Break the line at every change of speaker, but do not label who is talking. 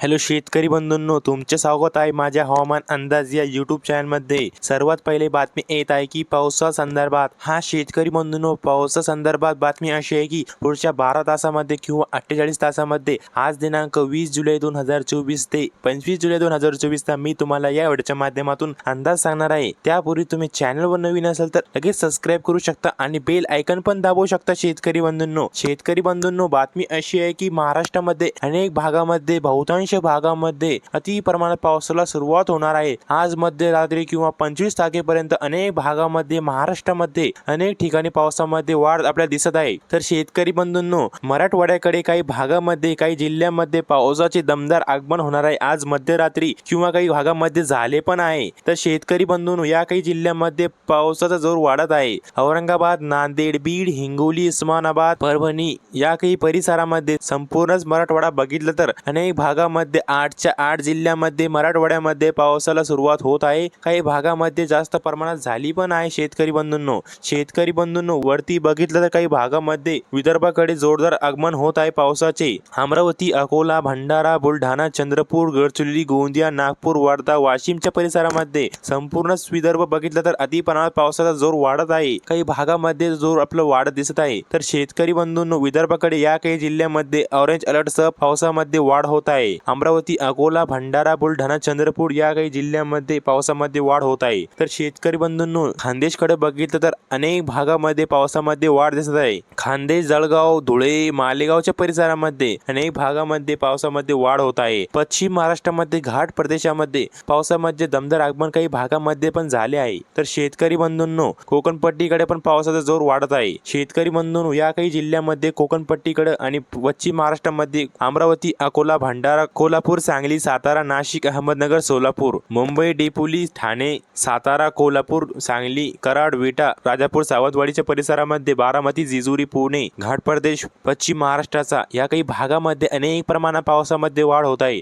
Hello शेतकरी बंधूंनो तुमचे स्वागत आहे माझ्या हवामान अंदाज या यूट्यूब चॅनलमध्ये सर्वात पहिले बातमी येत आहे की पावसा संदर्भात हा शेतकरी बंधूंनो पावसा संदर्भात बातमी अशी आहे की पुढच्या बारा तासामध्ये किंवा अठ्ठेचाळीस तासामध्ये आज दिनांक वीस जुलै दोन हजार चोवीस ते पंचवीस जुलै दोन हजार चोवीसचा मी तुम्हाला या व्हिडिओच्या माध्यमातून अंदाज सांगणार आहे. त्यापूर्वी तुम्ही चॅनलवर नवीन असाल तर लगेच सबस्क्राईब करू शकता आणि बेल आयकन पण दाबवू शकता शेतकरी बंधूंनो. शेतकरी बंधूंनो बातमी अशी आहे की महाराष्ट्रामध्ये अनेक भागामध्ये बहुतांश भागामध्ये अति प्रमाणात पावसाला सुरुवात होणार आहे. आज मध्यरात्री किंवा पंचवीस तारखेपर्यंत अनेक भागामध्ये महाराष्ट्रामध्ये अनेक ठिकाणी पावसामध्ये वाढ आपल्याला दिसत आहे. तर शेतकरी बंधूंनो मराठवाड्याकडे काही भागामध्ये काही जिल्ह्यामध्ये पावसाचे दमदार आगमन होणार आहे. आज मध्यरात्री किंवा काही भागामध्ये झाले पण आहे. तर शेतकरी बंधूंनो या काही जिल्ह्यामध्ये पावसाचा जोर वाढत आहे. औरंगाबाद नांदेड बीड हिंगोली उस्मानाबाद परभणी या काही परिसरामध्ये संपूर्णच मराठवाडा बघितलं तर अनेक भागामध्ये आठच्या आठ जिल्ह्यामध्ये मराठवाड्यामध्ये पावसाला सुरुवात होत आहे. काही भागामध्ये जास्त प्रमाणात झाली पण आहे शेतकरी बंधूंनो. शेतकरी बंधूंनो वरती बघितलं तर काही भागामध्ये विदर्भाकडे जोरदार आगमन होत आहे पावसाचे. अमरावती अकोला भंडारा बुलढाणा चंद्रपूर गडचिरोली गोंदिया नागपूर वर्धा वाशिमच्या परिसरामध्ये संपूर्णच विदर्भ बघितलं तर अति प्रमाणात पावसाचा जोर वाढत आहे. काही भागामध्ये जोर आपलं वाढत दिसत आहे. तर शेतकरी बंधूंनो विदर्भाकडे या काही जिल्ह्यामध्ये ऑरेंज अलर्टसह पावसामध्ये वाढ होत आहे. अमरावती अकोला भंडारा बुलढाणा चंद्रपूर या काही जिल्ह्यामध्ये पावसामध्ये वाढ होत आहे. तर शेतकरी बंधूंनो खानदेशकडे बघितलं तर अनेक भागामध्ये पावसामध्ये वाढ दिसत आहे. खानदेश जळगाव धुळे मालेगावच्या परिसरामध्ये अनेक भागामध्ये पावसामध्ये वाढ होत आहे. पश्चिम महाराष्ट्रामध्ये घाट प्रदेशामध्ये पावसामध्ये दमदार आगमन काही भागामध्ये पण झाले आहे. तर शेतकरी बंधूंनो कोकणपट्टीकडे पण पावसाचा जोर वाढत आहे. शेतकरी बंधूंनो या काही जिल्ह्यामध्ये कोकणपट्टीकडे आणि पश्चिम महाराष्ट्रामध्ये अमरावती अकोला भंडारा कोल्हापूर सांगली सातारा नाशिक अहमदनगर सोलापूर मुंबई डेपोली ठाणे सातारा कोल्हापूर सांगली कराड विटा राजापूर सावंतवाडीच्या परिसरामध्ये बारामती जिजुरी पुणे घाट प्रदेश पश्चिम महाराष्ट्राचा या काही भागामध्ये अनेक प्रमाणात पावसामध्ये वाढ होत आहे.